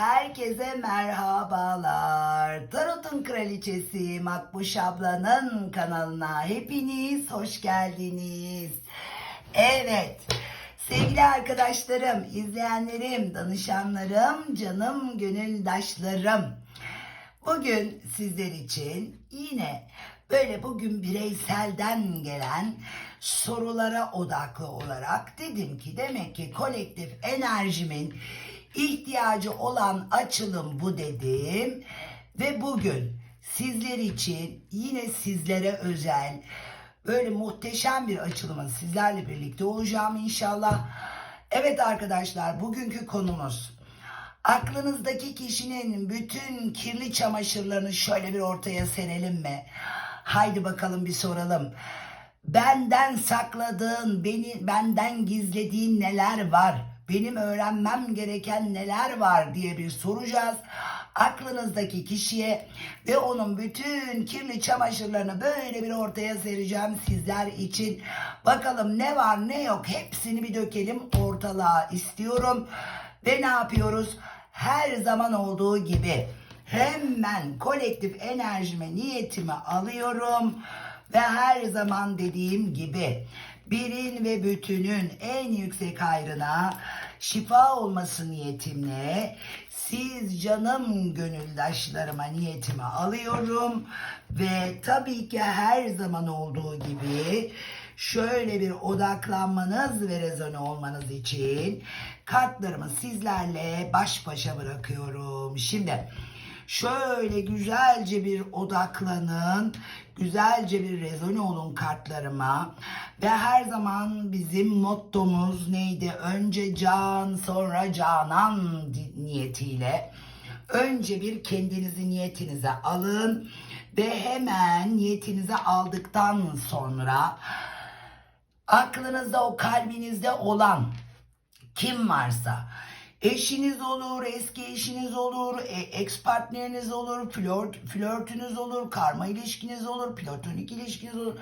herkese merhabalar. Tarot'un kraliçesi Makbuş ablanın kanalına hepiniz hoş geldiniz. Evet, sevgili arkadaşlarım, izleyenlerim, danışanlarım, canım gönüldaşlarım. Bugün sizler için yine böyle bugün bireyselden gelen sorulara odaklı olarak dedim ki demek ki kolektif enerjimin ihtiyacı olan açılım bu dedim ve bugün sizler için yine sizlere özel böyle muhteşem bir açılımın sizlerle birlikte olacağım inşallah. Evet arkadaşlar bugünkü konumuz Aklınızdaki kişinin bütün kirli çamaşırlarını şöyle bir ortaya serelim mi? Haydi bakalım bir soralım. Benden sakladığın, beni benden gizlediğin neler var? Benim öğrenmem gereken neler var diye bir soracağız. Aklınızdaki kişiye ve onun bütün kirli çamaşırlarını böyle bir ortaya sereceğim sizler için. Bakalım ne var ne yok hepsini bir dökelim ortalığa istiyorum. Ve ne yapıyoruz? Her zaman olduğu gibi hemen kolektif enerjime, niyetimi alıyorum. Ve her zaman dediğim gibi birin ve bütünün en yüksek hayrına şifa olması niyetimle siz canım gönüldaşlarıma niyetimi alıyorum ve tabii ki her zaman olduğu gibi şöyle bir odaklanmanız ve rezone olmanız için kartlarımı sizlerle baş başa bırakıyorum. Şimdi şöyle güzelce bir odaklanın, güzelce bir rezone olun kartlarıma ve her zaman bizim mottomuz neydi? Önce can sonra canan niyetiyle önce bir kendinizi niyetinize alın ve hemen niyetinize aldıktan sonra aklınızda o kalbinizde olan kim varsa eşiniz olur, eski eşiniz olur, e, ex partneriniz olur, flört, flörtünüz olur, karma ilişkiniz olur, platonik ilişkiniz olur.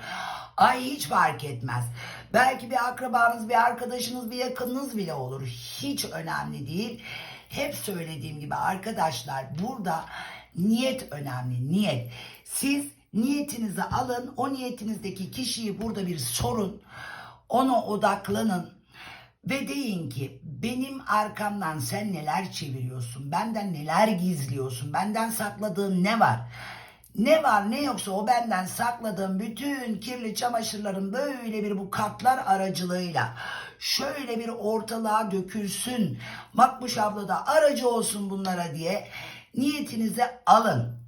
Ay hiç fark etmez. Belki bir akrabanız, bir arkadaşınız, bir yakınınız bile olur. Hiç önemli değil. Hep söylediğim gibi arkadaşlar burada niyet önemli. Niyet. Siz niyetinizi alın. O niyetinizdeki kişiyi burada bir sorun. Ona odaklanın ve deyin ki benim arkamdan sen neler çeviriyorsun? Benden neler gizliyorsun? Benden sakladığın ne var? Ne var ne yoksa o benden sakladığım bütün kirli çamaşırların böyle bir bu kartlar aracılığıyla şöyle bir ortalığa dökülsün. Makbuş abla da aracı olsun bunlara diye niyetinize alın.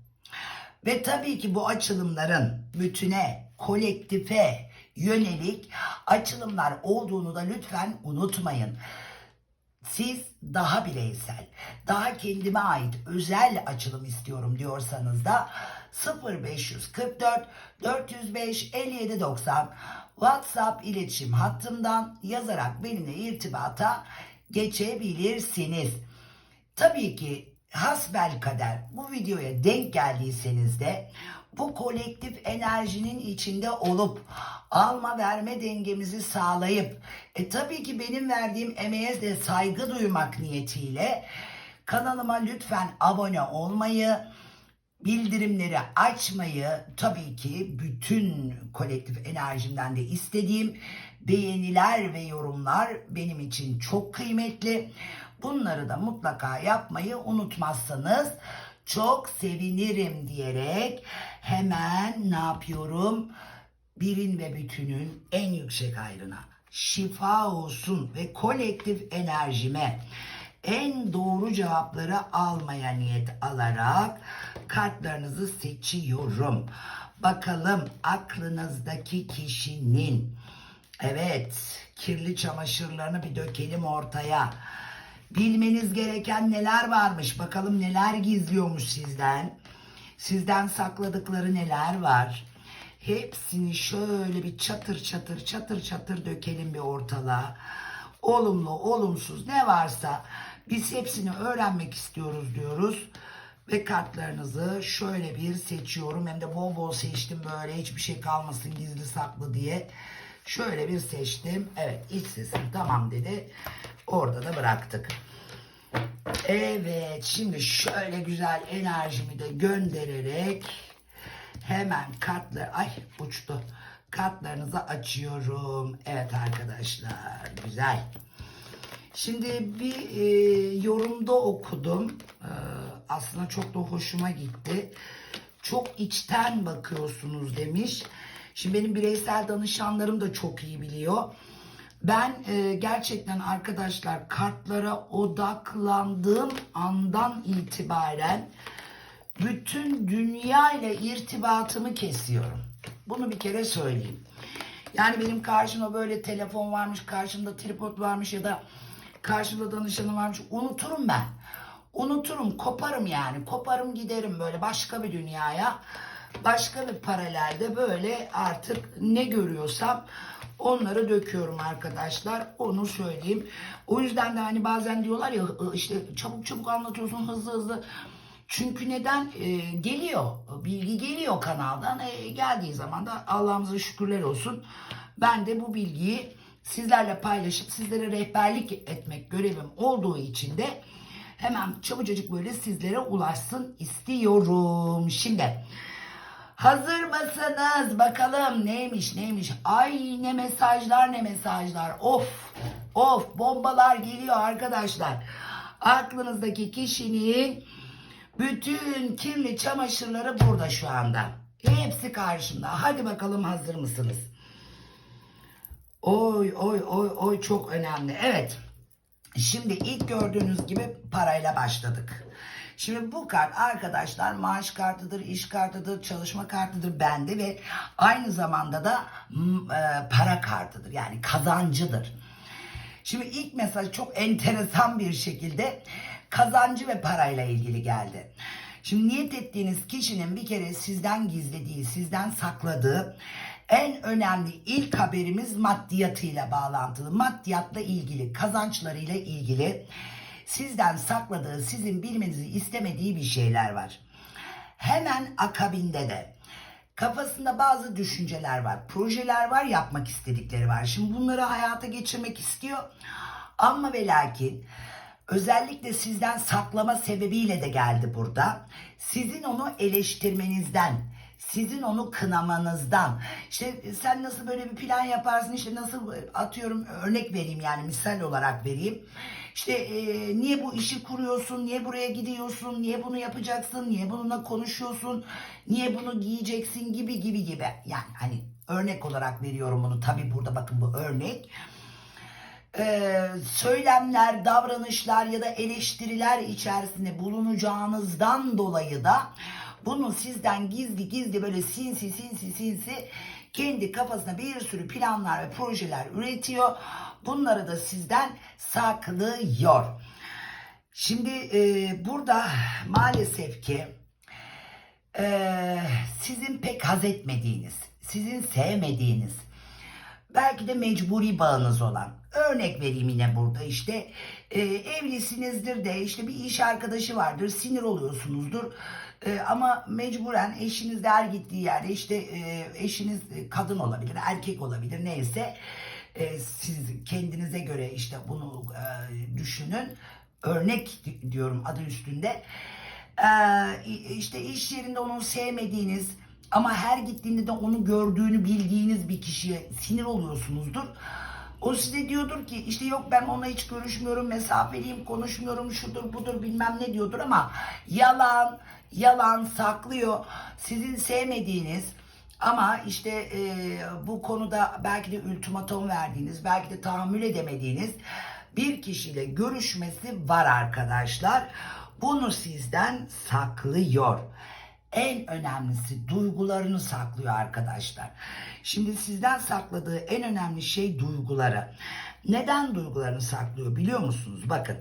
Ve tabii ki bu açılımların bütüne, kolektife yönelik açılımlar olduğunu da lütfen unutmayın. Siz daha bireysel, daha kendime ait özel açılım istiyorum diyorsanız da 0544 405 5790 WhatsApp iletişim hattımdan yazarak benimle irtibata geçebilirsiniz. Tabii ki hasbel kader bu videoya denk geldiyseniz de bu kolektif enerjinin içinde olup alma verme dengemizi sağlayıp e tabii ki benim verdiğim emeğe de saygı duymak niyetiyle kanalıma lütfen abone olmayı, bildirimleri açmayı tabii ki bütün kolektif enerjimden de istediğim beğeniler ve yorumlar benim için çok kıymetli. Bunları da mutlaka yapmayı unutmazsanız çok sevinirim diyerek hemen ne yapıyorum? Birin ve bütünün en yüksek hayrına şifa olsun ve kolektif enerjime en doğru cevapları almaya niyet alarak kartlarınızı seçiyorum. Bakalım aklınızdaki kişinin evet kirli çamaşırlarını bir dökelim ortaya. Bilmeniz gereken neler varmış. Bakalım neler gizliyormuş sizden. Sizden sakladıkları neler var. Hepsini şöyle bir çatır çatır çatır çatır dökelim bir ortalığa. Olumlu, olumsuz ne varsa biz hepsini öğrenmek istiyoruz diyoruz. Ve kartlarınızı şöyle bir seçiyorum. Hem de bol bol seçtim böyle hiçbir şey kalmasın gizli saklı diye. Şöyle bir seçtim. Evet iç sesim tamam dedi. Orada da bıraktık. Evet şimdi şöyle güzel enerjimi de göndererek hemen kartlar ay uçtu kartlarınızı açıyorum. Evet arkadaşlar güzel. Şimdi bir e, yorumda okudum. E, aslında çok da hoşuma gitti. Çok içten bakıyorsunuz demiş. Şimdi benim bireysel danışanlarım da çok iyi biliyor. Ben e, gerçekten arkadaşlar kartlara odaklandığım andan itibaren bütün dünya ile irtibatımı kesiyorum. Bunu bir kere söyleyeyim. Yani benim karşımda böyle telefon varmış, karşımda tripod varmış ya da karşımda danışanım varmış. Unuturum ben. Unuturum, koparım yani. Koparım giderim böyle başka bir dünyaya. Başka bir paralelde böyle artık ne görüyorsam onları döküyorum arkadaşlar. Onu söyleyeyim. O yüzden de hani bazen diyorlar ya işte çabuk çabuk anlatıyorsun hızlı hızlı. Çünkü neden? Ee, geliyor. Bilgi geliyor kanaldan. Ee, geldiği zaman da Allah'ımıza şükürler olsun. Ben de bu bilgiyi sizlerle paylaşıp sizlere rehberlik etmek görevim olduğu için de hemen çabucacık böyle sizlere ulaşsın istiyorum. Şimdi hazır mısınız? Bakalım neymiş neymiş. Ay ne mesajlar ne mesajlar. Of of bombalar geliyor arkadaşlar. Aklınızdaki kişinin bütün kirli çamaşırları burada şu anda. Hepsi karşımda. Hadi bakalım hazır mısınız? Oy oy oy oy çok önemli. Evet. Şimdi ilk gördüğünüz gibi parayla başladık. Şimdi bu kart arkadaşlar maaş kartıdır, iş kartıdır, çalışma kartıdır bende ve aynı zamanda da e, para kartıdır. Yani kazancıdır. Şimdi ilk mesaj çok enteresan bir şekilde kazancı ve parayla ilgili geldi. Şimdi niyet ettiğiniz kişinin bir kere sizden gizlediği, sizden sakladığı en önemli ilk haberimiz maddiyatıyla bağlantılı. Maddiyatla ilgili, kazançlarıyla ilgili sizden sakladığı, sizin bilmenizi istemediği bir şeyler var. Hemen akabinde de kafasında bazı düşünceler var, projeler var, yapmak istedikleri var. Şimdi bunları hayata geçirmek istiyor. Ama ve lakin özellikle sizden saklama sebebiyle de geldi burada. Sizin onu eleştirmenizden, sizin onu kınamanızdan. İşte sen nasıl böyle bir plan yaparsın işte nasıl atıyorum örnek vereyim yani misal olarak vereyim. İşte e, niye bu işi kuruyorsun, niye buraya gidiyorsun, niye bunu yapacaksın, niye bununla konuşuyorsun, niye bunu giyeceksin gibi gibi gibi. Yani hani örnek olarak veriyorum bunu tabii burada bakın bu örnek e, söylemler, davranışlar ya da eleştiriler içerisinde bulunacağınızdan dolayı da bunu sizden gizli gizli böyle sinsi sinsi sinsi kendi kafasına bir sürü planlar ve projeler üretiyor. Bunları da sizden saklıyor. Şimdi e, burada maalesef ki e, sizin pek haz etmediğiniz, sizin sevmediğiniz, belki de mecburi bağınız olan. Örnek vereyim yine burada işte e, evlisinizdir de işte bir iş arkadaşı vardır sinir oluyorsunuzdur. E, ama mecburen eşiniz de her gittiği yerde işte e, eşiniz kadın olabilir erkek olabilir neyse e, siz kendinize göre işte bunu e, düşünün. Örnek diyorum adı üstünde. E, işte iş yerinde onun sevmediğiniz ama her gittiğinde de onu gördüğünü bildiğiniz bir kişiye sinir oluyorsunuzdur. O size diyordur ki işte yok ben ona hiç görüşmüyorum, mesafeliyim, konuşmuyorum, şudur budur bilmem ne diyordur ama yalan, yalan saklıyor. Sizin sevmediğiniz ama işte e, bu konuda belki de ultimatom verdiğiniz, belki de tahammül edemediğiniz bir kişiyle görüşmesi var arkadaşlar. Bunu sizden saklıyor en önemlisi duygularını saklıyor arkadaşlar. Şimdi sizden sakladığı en önemli şey duyguları. Neden duygularını saklıyor biliyor musunuz? Bakın.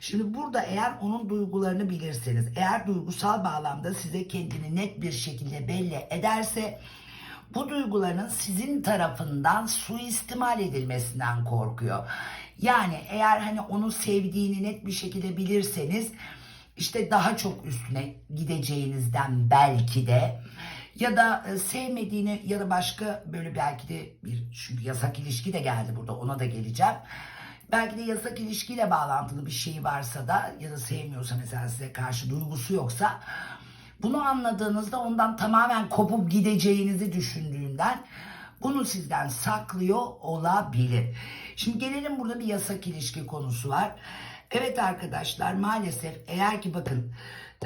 Şimdi burada eğer onun duygularını bilirseniz, eğer duygusal bağlamda size kendini net bir şekilde belli ederse bu duyguların sizin tarafından suistimal edilmesinden korkuyor. Yani eğer hani onu sevdiğini net bir şekilde bilirseniz işte daha çok üstüne gideceğinizden belki de ya da e, sevmediğini ya da başka böyle belki de bir çünkü yasak ilişki de geldi burada ona da geleceğim. Belki de yasak ilişkiyle bağlantılı bir şey varsa da ya da sevmiyorsa mesela size karşı duygusu yoksa bunu anladığınızda ondan tamamen kopup gideceğinizi düşündüğünden bunu sizden saklıyor olabilir. Şimdi gelelim burada bir yasak ilişki konusu var. Evet arkadaşlar maalesef eğer ki bakın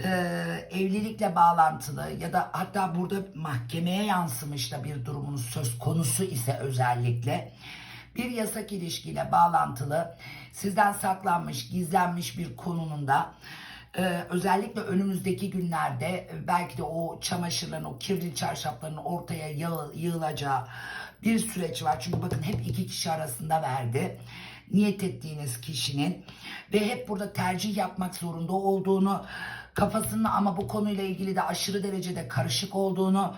e, evlilikle bağlantılı ya da hatta burada mahkemeye yansımış da bir durumunuz söz konusu ise özellikle bir yasak ilişkiyle bağlantılı sizden saklanmış gizlenmiş bir konunun da ee, özellikle önümüzdeki günlerde e, belki de o çamaşırların, o kirli çarşafların ortaya yığ- yığılacağı bir süreç var. Çünkü bakın hep iki kişi arasında verdi. Niyet ettiğiniz kişinin ve hep burada tercih yapmak zorunda olduğunu, kafasının ama bu konuyla ilgili de aşırı derecede karışık olduğunu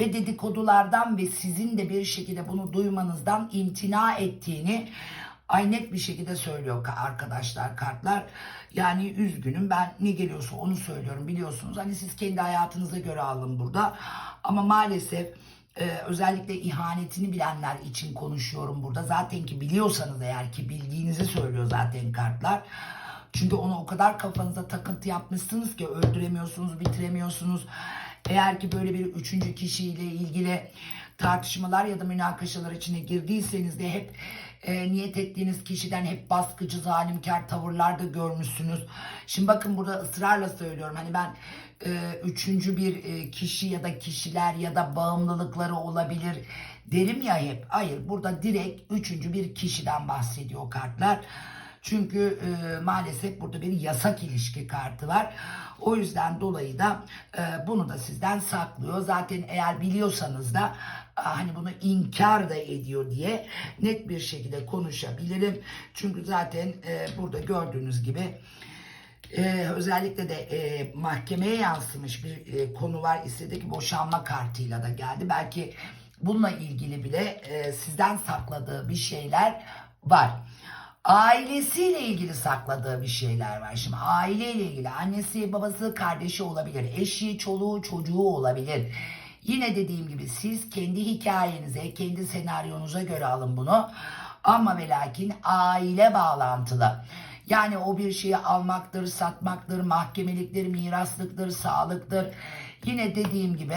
ve dedikodulardan ve sizin de bir şekilde bunu duymanızdan imtina ettiğini ay net bir şekilde söylüyor ka- arkadaşlar kartlar. Yani üzgünüm ben ne geliyorsa onu söylüyorum biliyorsunuz. Hani siz kendi hayatınıza göre alın burada. Ama maalesef e, özellikle ihanetini bilenler için konuşuyorum burada. Zaten ki biliyorsanız eğer ki bildiğinizi söylüyor zaten kartlar. Çünkü onu o kadar kafanıza takıntı yapmışsınız ki öldüremiyorsunuz, bitiremiyorsunuz. Eğer ki böyle bir üçüncü kişiyle ilgili tartışmalar ya da münakaşalar içine girdiyseniz de hep e, niyet ettiğiniz kişiden hep baskıcı, zalimkar tavırlar da görmüşsünüz. Şimdi bakın burada ısrarla söylüyorum. Hani ben e, üçüncü bir e, kişi ya da kişiler ya da bağımlılıkları olabilir derim ya hep. Hayır burada direkt üçüncü bir kişiden bahsediyor kartlar. Çünkü e, maalesef burada bir yasak ilişki kartı var. O yüzden dolayı da e, bunu da sizden saklıyor. Zaten eğer biliyorsanız da hani bunu inkar da ediyor diye net bir şekilde konuşabilirim. Çünkü zaten e, burada gördüğünüz gibi ee, özellikle de e, mahkemeye yansımış bir e, konu var. İstedi boşanma kartıyla da geldi. Belki bununla ilgili bile e, sizden sakladığı bir şeyler var. Ailesiyle ilgili sakladığı bir şeyler var. Şimdi aileyle ilgili annesi, babası, kardeşi olabilir. Eşi, çoluğu, çocuğu olabilir. Yine dediğim gibi siz kendi hikayenize, kendi senaryonuza göre alın bunu. Ama ve lakin aile bağlantılı. Yani o bir şeyi almaktır, satmaktır, mahkemeliktir, miraslıktır, sağlıktır. Yine dediğim gibi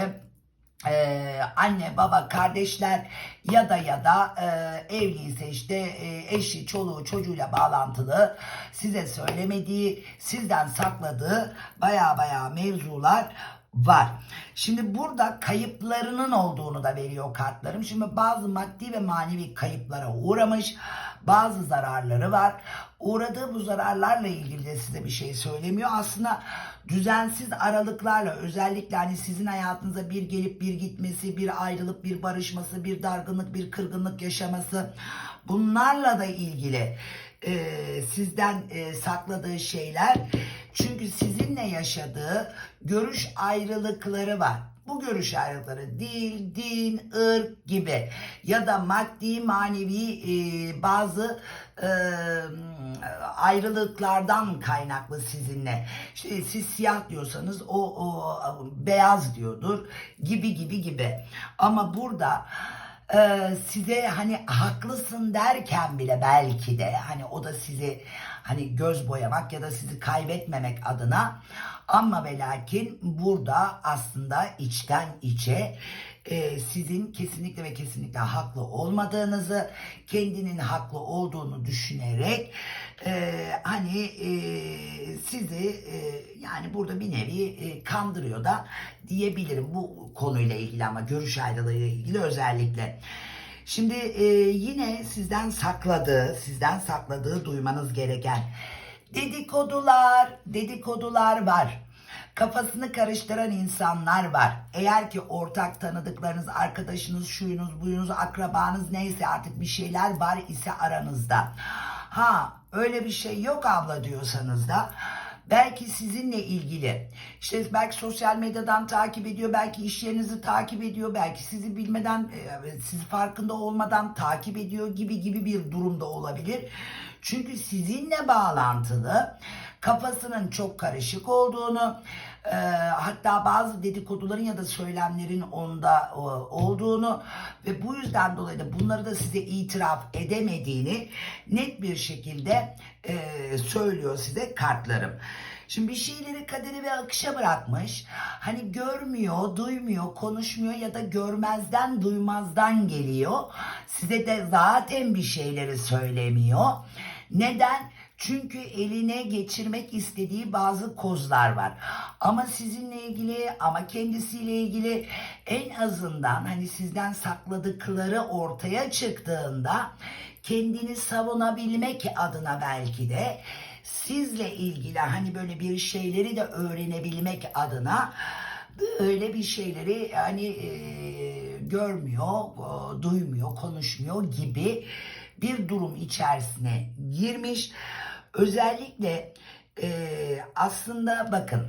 ee, anne, baba, kardeşler ya da ya da e, evliyse işte e, eşi, çoluğu, çocuğuyla bağlantılı size söylemediği, sizden sakladığı baya baya mevzular var. Şimdi burada kayıplarının olduğunu da veriyor kartlarım. Şimdi bazı maddi ve manevi kayıplara uğramış, bazı zararları var. Uğradığı bu zararlarla ilgili de size bir şey söylemiyor. Aslında düzensiz aralıklarla özellikle hani sizin hayatınıza bir gelip bir gitmesi, bir ayrılıp bir barışması, bir dargınlık, bir kırgınlık yaşaması bunlarla da ilgili e, sizden e, sakladığı şeyler. Çünkü sizinle yaşadığı görüş ayrılıkları var. Bu görüş ayrılıkları dil, din, ırk gibi ya da maddi manevi e, bazı e, ayrılıklardan kaynaklı sizinle. İşte siz siyah diyorsanız o, o beyaz diyordur gibi gibi gibi. Ama burada e, size hani haklısın derken bile belki de hani o da sizi hani göz boyamak ya da sizi kaybetmemek adına ama ve burada aslında içten içe e, sizin kesinlikle ve kesinlikle haklı olmadığınızı, kendinin haklı olduğunu düşünerek e, hani e, sizi e, yani burada bir nevi e, kandırıyor da diyebilirim bu konuyla ilgili ama görüş ayrılığıyla ilgili özellikle. Şimdi e, yine sizden sakladığı, sizden sakladığı duymanız gereken dedikodular, dedikodular var. Kafasını karıştıran insanlar var. Eğer ki ortak tanıdıklarınız, arkadaşınız, şuyunuz, buyunuz, akrabanız neyse artık bir şeyler var ise aranızda. Ha öyle bir şey yok abla diyorsanız da belki sizinle ilgili. İşte belki sosyal medyadan takip ediyor belki iş yerinizi takip ediyor belki sizi bilmeden e, sizi farkında olmadan takip ediyor gibi gibi bir durumda olabilir. Çünkü sizinle bağlantılı kafasının çok karışık olduğunu, e, hatta bazı dedikoduların ya da söylemlerin onda e, olduğunu ve bu yüzden dolayı da bunları da size itiraf edemediğini net bir şekilde e, söylüyor size kartlarım. Şimdi bir şeyleri kaderi ve akışa bırakmış. Hani görmüyor, duymuyor, konuşmuyor ya da görmezden duymazdan geliyor. Size de zaten bir şeyleri söylemiyor. Neden? Çünkü eline geçirmek istediği bazı kozlar var. Ama sizinle ilgili ama kendisiyle ilgili en azından hani sizden sakladıkları ortaya çıktığında kendini savunabilmek adına belki de sizle ilgili hani böyle bir şeyleri de öğrenebilmek adına böyle bir şeyleri hani e, görmüyor, e, duymuyor, konuşmuyor gibi bir durum içerisine girmiş. Özellikle e, aslında bakın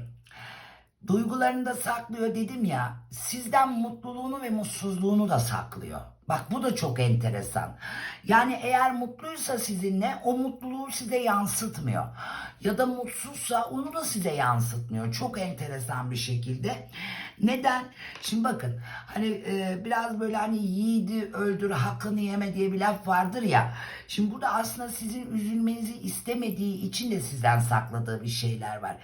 duygularını da saklıyor dedim ya sizden mutluluğunu ve mutsuzluğunu da saklıyor. Bak bu da çok enteresan. Yani eğer mutluysa sizinle o mutluluğu size yansıtmıyor. Ya da mutsuzsa onu da size yansıtmıyor. Çok enteresan bir şekilde. Neden? Şimdi bakın hani e, biraz böyle hani yiğidi öldür hakkını yeme diye bir laf vardır ya. Şimdi burada aslında sizin üzülmenizi istemediği için de sizden sakladığı bir şeyler var.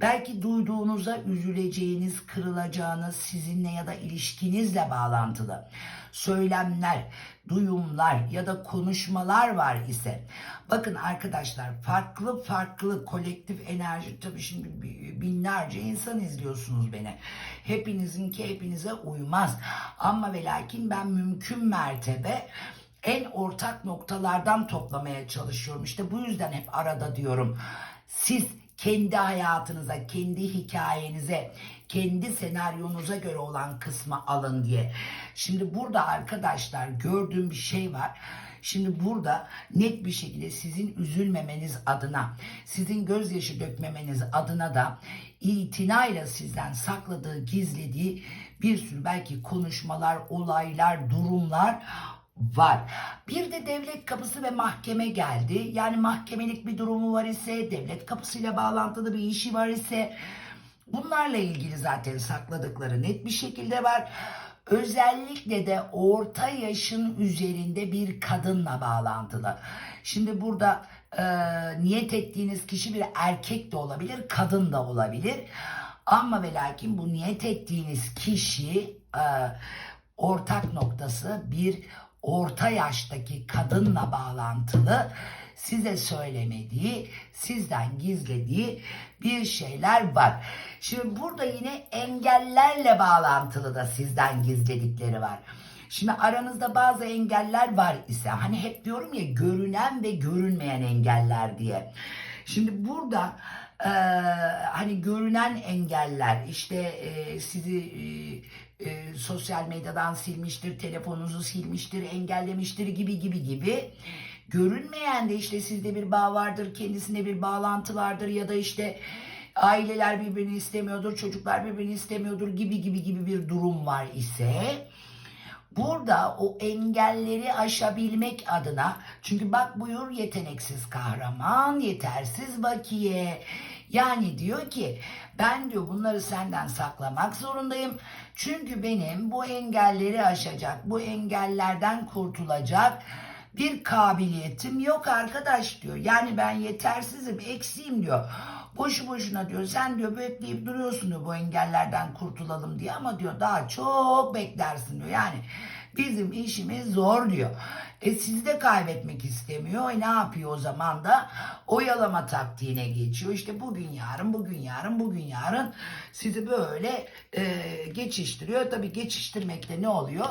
Belki duyduğunuza üzüleceğiniz, kırılacağınız sizinle ya da ilişkinizle bağlantılı söylemler, duyumlar ya da konuşmalar var ise bakın arkadaşlar farklı farklı kolektif enerji tabii şimdi binlerce insan izliyorsunuz beni. Hepinizinki hepinize uymaz. Ama ve lakin ben mümkün mertebe en ortak noktalardan toplamaya çalışıyorum. İşte bu yüzden hep arada diyorum. Siz kendi hayatınıza, kendi hikayenize, kendi senaryonuza göre olan kısmı alın diye. Şimdi burada arkadaşlar gördüğüm bir şey var. Şimdi burada net bir şekilde sizin üzülmemeniz adına, sizin gözyaşı dökmemeniz adına da itinayla sizden sakladığı, gizlediği bir sürü belki konuşmalar, olaylar, durumlar var. Bir de devlet kapısı ve mahkeme geldi. Yani mahkemelik bir durumu var ise, devlet kapısıyla bağlantılı bir işi var ise bunlarla ilgili zaten sakladıkları net bir şekilde var. Özellikle de orta yaşın üzerinde bir kadınla bağlantılı. Şimdi burada e, niyet ettiğiniz kişi bir erkek de olabilir, kadın da olabilir. Ama ve lakin bu niyet ettiğiniz kişi e, ortak noktası bir orta yaştaki kadınla bağlantılı size söylemediği, sizden gizlediği bir şeyler var. Şimdi burada yine engellerle bağlantılı da sizden gizledikleri var. Şimdi aranızda bazı engeller var ise hani hep diyorum ya görünen ve görünmeyen engeller diye. Şimdi burada e, hani görünen engeller işte e, sizi e, e, sosyal medyadan silmiştir, telefonunuzu silmiştir, engellemiştir gibi gibi gibi. Görünmeyen de işte sizde bir bağ vardır, kendisinde bir bağlantı vardır ya da işte aileler birbirini istemiyordur, çocuklar birbirini istemiyordur gibi gibi gibi bir durum var ise Burada o engelleri aşabilmek adına çünkü bak buyur yeteneksiz kahraman, yetersiz bakiye. Yani diyor ki ben diyor bunları senden saklamak zorundayım. Çünkü benim bu engelleri aşacak, bu engellerden kurtulacak bir kabiliyetim yok arkadaş diyor. Yani ben yetersizim, eksiğim diyor. Boşu boşuna diyor sen diyor bekleyip duruyorsun diyor bu engellerden kurtulalım diye ama diyor daha çok beklersin diyor. Yani bizim işimiz zor diyor. E sizi de kaybetmek istemiyor. E ne yapıyor o zaman da? Oyalama taktiğine geçiyor. İşte bugün yarın, bugün yarın, bugün yarın sizi böyle e, geçiştiriyor. Tabii geçiştirmekte ne oluyor?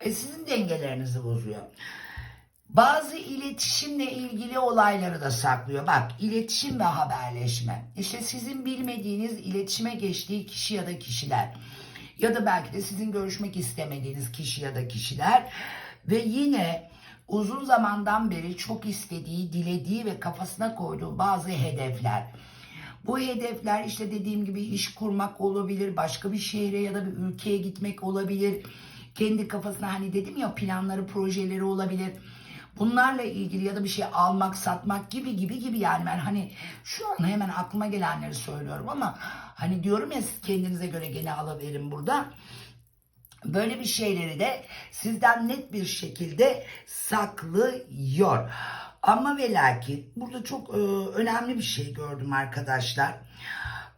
E sizin dengelerinizi bozuyor. Bazı iletişimle ilgili olayları da saklıyor. Bak iletişim ve haberleşme. İşte sizin bilmediğiniz iletişime geçtiği kişi ya da kişiler. Ya da belki de sizin görüşmek istemediğiniz kişi ya da kişiler. Ve yine uzun zamandan beri çok istediği, dilediği ve kafasına koyduğu bazı hedefler. Bu hedefler işte dediğim gibi iş kurmak olabilir, başka bir şehre ya da bir ülkeye gitmek olabilir. Kendi kafasına hani dedim ya planları, projeleri olabilir Bunlarla ilgili ya da bir şey almak, satmak gibi gibi gibi yani ben hani şu an hemen aklıma gelenleri söylüyorum ama hani diyorum ya siz kendinize göre gene alıverin burada. Böyle bir şeyleri de sizden net bir şekilde saklıyor. Ama ve lakin burada çok e, önemli bir şey gördüm arkadaşlar.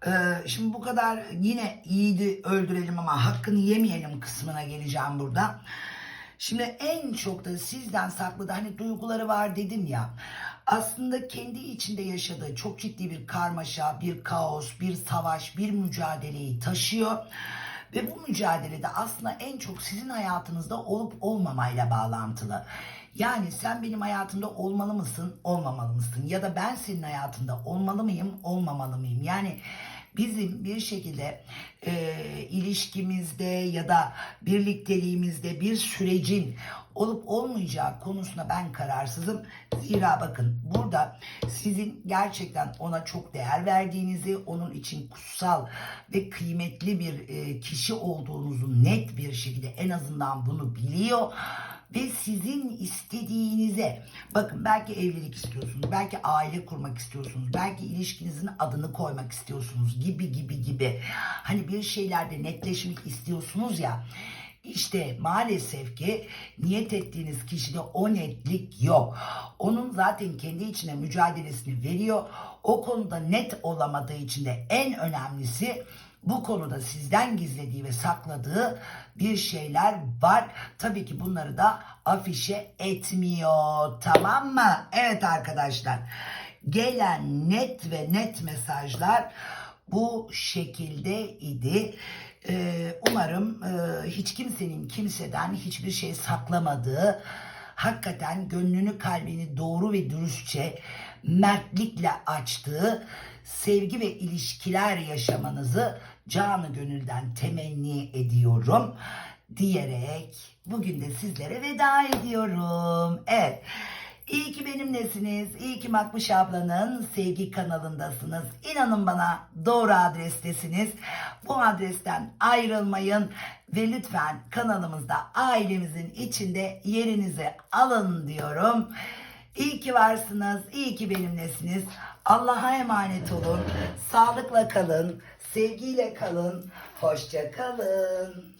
E, şimdi bu kadar yine iyiydi öldürelim ama hakkını yemeyelim kısmına geleceğim burada. Şimdi en çok da sizden sakladığı hani duyguları var dedim ya. Aslında kendi içinde yaşadığı çok ciddi bir karmaşa, bir kaos, bir savaş, bir mücadeleyi taşıyor. Ve bu mücadelede aslında en çok sizin hayatınızda olup olmamayla bağlantılı. Yani sen benim hayatımda olmalı mısın, olmamalı mısın? Ya da ben senin hayatında olmalı mıyım, olmamalı mıyım? Yani bizim bir şekilde e, ilişkimizde ya da birlikteliğimizde bir sürecin olup olmayacağı konusunda ben kararsızım. Zira bakın burada sizin gerçekten ona çok değer verdiğinizi, onun için kutsal ve kıymetli bir e, kişi olduğunuzu net bir şekilde en azından bunu biliyor ve sizin istediğinize bakın belki evlilik istiyorsunuz, belki aile kurmak istiyorsunuz, belki ilişkinizin adını koymak istiyorsunuz gibi gibi gibi. Hani bir şeylerde netleşmek istiyorsunuz ya. İşte maalesef ki niyet ettiğiniz kişide o netlik yok. Onun zaten kendi içine mücadelesini veriyor. O konuda net olamadığı için de en önemlisi bu konuda sizden gizlediği ve sakladığı bir şeyler var. Tabii ki bunları da afişe etmiyor. Tamam mı? Evet arkadaşlar. Gelen net ve net mesajlar bu şekilde idi. Ee, umarım e, hiç kimsenin kimseden hiçbir şey saklamadığı, hakikaten gönlünü kalbini doğru ve dürüstçe mertlikle açtığı sevgi ve ilişkiler yaşamanızı canı gönülden temenni ediyorum diyerek bugün de sizlere veda ediyorum. Evet. İyi ki benimlesiniz. İyi ki Makbuş ablanın sevgi kanalındasınız. İnanın bana doğru adrestesiniz. Bu adresten ayrılmayın ve lütfen kanalımızda ailemizin içinde yerinizi alın diyorum. İyi ki varsınız. İyi ki benimlesiniz. Allah'a emanet olun. Sağlıkla kalın. Sevgiyle kalın. Hoşça kalın.